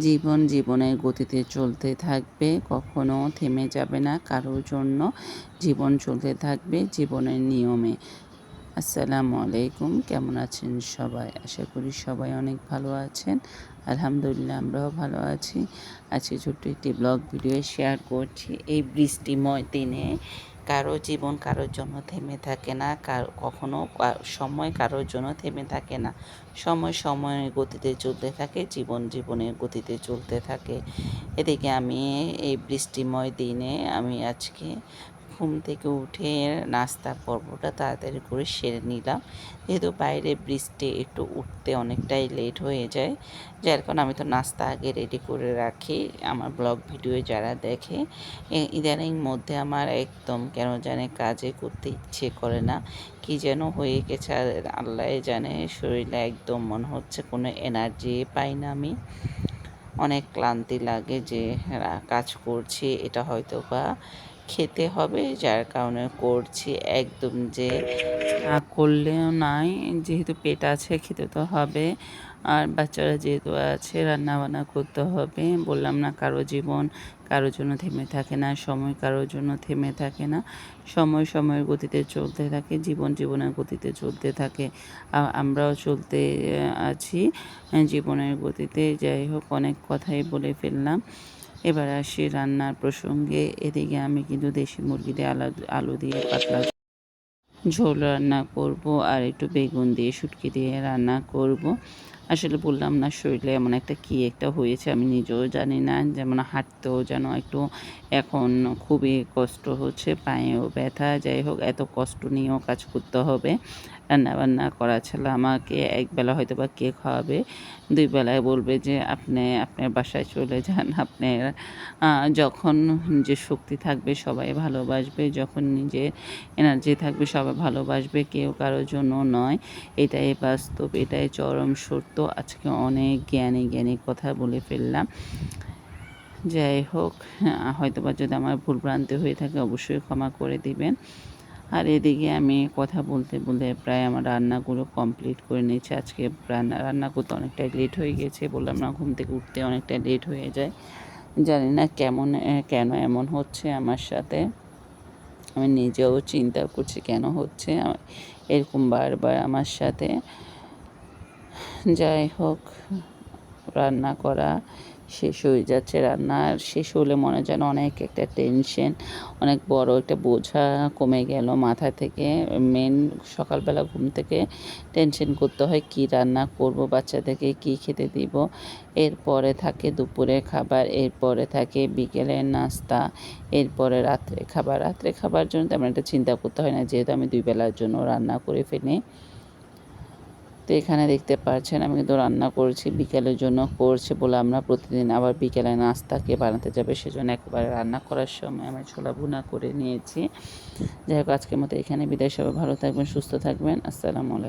জীবন জীবনের গতিতে চলতে থাকবে, কখনো থেমে যাবে না কারোর জন্য। জীবন চলতে থাকবে জীবনের নিয়মে। আসসালামু আলাইকুম, কেমন আছেন সবাই? আশা করি সবাই অনেক ভালো আছেন। আলহামদুলিল্লাহ, আমরাও ভালো আছি। আজকে ছোট্ট একটি ব্লগ ভিডিও শেয়ার করছি এই বৃষ্টিময় দিনে। কারও জীবন কারোর জন্য থেমে থাকে না, কার, কখনো সময় কারোর জন্য থেমে থাকে না। সময় সময়ের গতিতে চলতে থাকে, জীবন জীবনের গতিতে চলতে থাকে। এদিকে আমি এই বৃষ্টিময় দিনে আমি আজকে ঘুম থেকে উঠে নাস্তা পর্বটা তাড়াতাড়ি করে সেরে নিলাম। যেহেতু বাইরে বৃষ্টি একটু উঠতে অনেকটাই লেট হয়ে যায়, যার কারণে আমি তো নাস্তা আগে রেডি করে রাখি। আমার ব্লগ ভিডিও যারা দেখে ইদানিং মধ্যে আমার একদম কেন জানে কাজে করতে ইচ্ছে করে না। কি যেন হয়ে গেছে, আর আল্লাহ জানে শরীরে একদম মনে হচ্ছে কোনো এনার্জি পাই না আমি। অনেক ক্লান্তি লাগে যে রা- কাজ করছি, এটা হয়তো বা খেতে হবে, যার কারণে করছি একদম যে না করলেও নাই, যেহেতু পেট আছে খেতে তো হবে। আর বাচ্চারা যেহেতু আছে রান্না বান্না করতে হবে। বললাম না কারও জীবন কারোর জন্য থেমে থাকে না, সময় কারোর জন্য থেমে থাকে না। সময় সময়ের গতিতে চলতে থাকে, জীবন জীবনের গতিতে চলতে থাকে। আমরাও চলতে আছি। জীবনের গতিতে যাই হোক, অনেক কথাই বলে ফেললাম। এবার আসি রান্নার প্রসঙ্গে। এদিকে আমি কিন্তু দেশি মুরগি দিয়ে আলু আলু দিয়ে পাতলা ঝোল রান্না করব আর একটু বেগুন দিয়ে শুটকি দিয়ে রান্না করব। আসলে বললাম না শরীরে এমন একটা কী একটা হয়েছে আমি নিজেও জানি না। যেমন হাঁটতেও যেন একটু এখন খুবই কষ্ট হচ্ছে, পায়েও ব্যথা। যাই হোক, এত কষ্ট নিয়েও কাজ করতে হবে। রান্না বান্না করা ছাড়া আমাকে একবেলা হয়তো বা কে খাওয়াবে? দুই বেলায় বলবে যে, আপনি আপনার বাসায় চলে যান। আপনার যখন যে শক্তি থাকবে সবাই ভালোবাসবে। যখন নিজের এনার্জি থাকবে সবাই ভালোবাসবে। কেউ কারোর জন্য নয়। এটাই বাস্তব, এটাই চরম সত্য। আজকে অনেক জ্ঞানী জ্ঞানী কথা বলে ফেললাম। যাই হোক হয়তো বা যদি আমার ভুল ভ্রান্তি হয়ে থাকে অবশ্যই ক্ষমা করে দিবেন। আর এদিকে আমি কথা বলতে বলতে প্রায় আমার রান্নাগুলো কমপ্লিট করে নিয়েছি। আজকে রান্না রান্না করতে অনেকটাই লেট হয়ে গেছে বললাম না, ঘুম থেকে উঠতে অনেকটা লেট হয়ে যায়। জানি না কেমন, কেন এমন হচ্ছে আমার সাথে। আমি নিজেও চিন্তা করছি কেন হচ্ছে, এরকম বারবার আমার সাথে। যাই হোক, রান্না করা শেষ হয়ে যাচ্ছে। রান্না শেষ হলে মনে যেন অনেক একটা টেনশন অনেক বড় একটা বোঝা কমে গেল মাথা থেকে। মেন সকালবেলা ঘুম থেকে টেনশন করতে হয়, কি রান্না করব, বাচ্চাদেরকে কি খেতে দিব। এরপরে থাকে দুপুরের খাবার, এরপরে থাকে বিকেলের নাস্তা, এরপরে রাত্রে খাবার। রাত্রে খাবার জন্য তেমন একটা চিন্তা করতে হয় না, যেহেতু আমি দুই বেলার জন্য রান্না করে ফেলি। তো এখানে দেখতে পাচ্ছেন, আমি কিন্তু রান্না করছি, বিকেলের জন্য করছে বলে আমরা প্রতিদিন আবার বিকেলে নাস্তা কে বানাতে যাবে, সেজন্য একবারে রান্না করার সময় আমি ছোলা ভুনা করে নিয়েছি। যাই হোক, আজকের মতো এখানে বিদায় সবাই ভালো থাকবেন, সুস্থ থাকবেন, আসসালামু আলাইকুম।